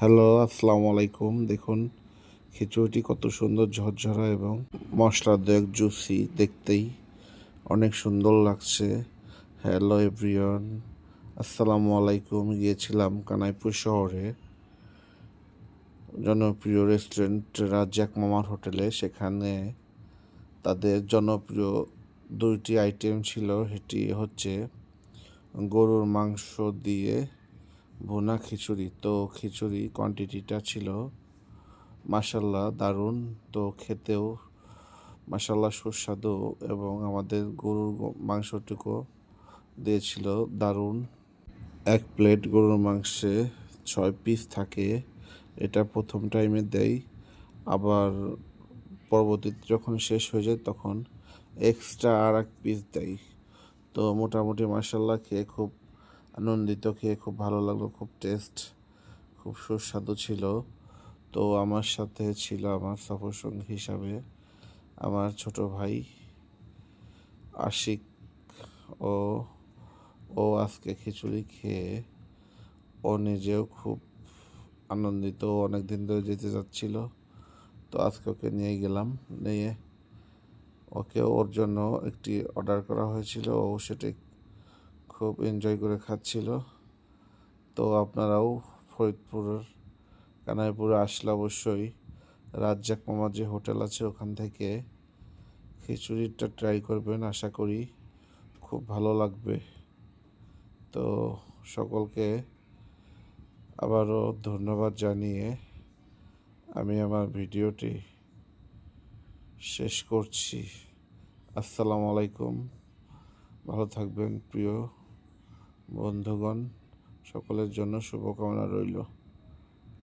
Hello আসসালামু আলাইকুম দেখুন, খিচুড়িটি কত সুন্দর, ঝরঝরা এবং মশলাদায়ক জুসি দেখতেই অনেক সুন্দর লাগছে। হ্যালো এভরিওয়ান আসসালামু আলাইকুম গিয়েছিলাম কানাইপুর শহরে, জনপ্রিয় রেস্টুরেন্ট রাজ্জাক মামার হোটেলে। সেখানে তাদের জনপ্রিয় দুইটি আইটেম ছিল। সেটি হচ্ছে গরুর মাংস দিয়ে ভুনা খিচুড়ি। তো খিচুড়ি কোয়ান্টিটিটা ছিল মাসাল্লাহ দারুণ। তো খেতেও মাসাল্লাহ সুস্বাদু এবং আমাদের গরুর মাংসটুকু দিয়েছিল দারুণ। এক প্লেট গরুর মাংসে ছয় পিস থাকে। এটা প্রথম টাইমে দেয় আবার পরবর্তীতে যখন শেষ হয়ে যায় তখন এক্সট্রা আর এক পিস দেয় তো মোটামুটি মার্শাল্লাহ খেয়ে খুব আনন্দিত, খেয়ে খুব ভালো লাগল, খুব টেস্ট খুব সুস্বাদু ছিল। তো আমার সাথে ছিল আমার সফর সঙ্গী হিসাবে আমার ছোট ভাই আশিক। ও ও আজকে খিচুড়ি খেয়ে ও নিজেও খুব আনন্দিত অনেক দিন ধরে যেতে যাচ্ছিল। তো আজকে ওকে নিয়ে গেলাম, নিয়ে ওকে ওর জন্য একটি অর্ডার করা হয়েছিল, ও সেটি খুব এনজয় করে খাচ্ছিল। তো আপনারাও ফরিদপুরের কানাইপুরে আসলে অবশ্যই রাজ্জাক মামার যে হোটেল আছে ওখান থেকে খিচুড়িটা ট্রাই করবেন, আশা করি খুব ভালো লাগবে। তো সকলকে আবারও ধন্যবাদ জানিয়ে আমি আমার ভিডিওটি শেষ করছি। আসসালামু আলাইকুম। ভালো থাকবেন, প্রিয় বন্ধুগণ সকলের জন্য শুভকামনা রইল।